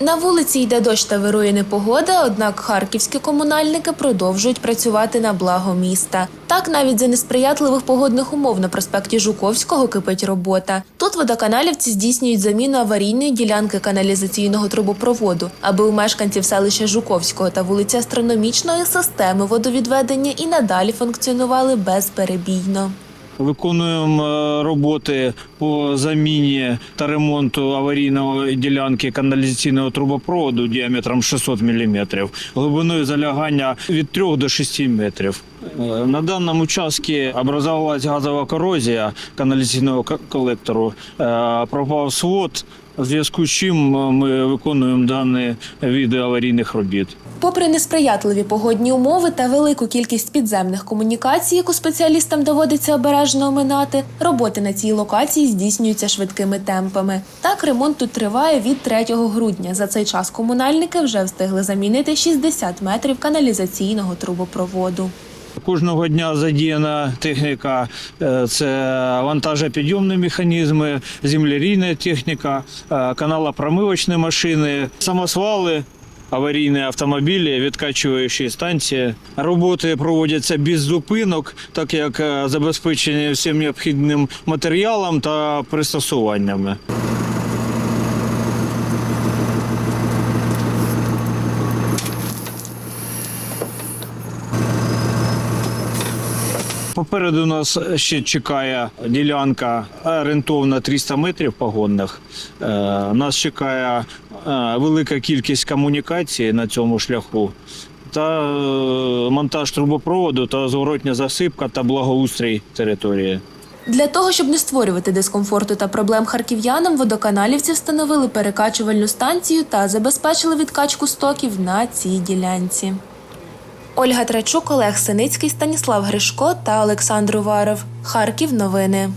На вулиці йде дощ та вирує непогода, однак харківські комунальники продовжують працювати на благо міста. Так, навіть за несприятливих погодних умов на проспекті Жуковського кипить робота. Тут водоканалівці здійснюють заміну аварійної ділянки каналізаційного трубопроводу, аби у мешканців селища Жуковського та вулиці Астрономічної системи водовідведення і надалі функціонували безперебійно. Виконуємо е, роботи по заміні та ремонту аварійної ділянки каналізаційного трубопроводу діаметром 600 мм, глибиною залягання від 3 до 6 метрів. Е, На даному участку образувалася газова корозія каналізаційного ко- колектору, е, пропав свод, в зв'язку з чим е, ми виконуємо дані види аварійних робіт. Попри несприятливі погодні умови та велику кількість підземних комунікацій, яку спеціалістам доводиться обережно оминати, роботи на цій локації здійснюються швидкими темпами. Так, ремонт тут триває від 3 грудня. За цей час комунальники вже встигли замінити 60 метрів каналізаційного трубопроводу. Кожного дня задіяна техніка, е, це вантажопідйомні механізми, землерійна техніка, е, каналопромивочні машини, самосвали. Аварійні автомобілі, відкачуючі станції. Роботи проводяться без зупинок, так як е, забезпечені всім необхідним матеріалом та пристосуваннями. Попереду нас ще чекає ділянка орієнтовно 300 метрів погодних. Е, Нас чекає е, велика кількість комунікацій на цьому шляху. Та е, монтаж трубопроводу, та зворотня засипка та благоустрій території. Для того, щоб не створювати дискомфорту та проблем харків'янам, водоканалівці встановили перекачувальну станцію та забезпечили відкачку стоків на цій ділянці. Ольга Трачук, Олег Синицький, Станіслав Гришко та Олександр Уваров. Харків. Новини.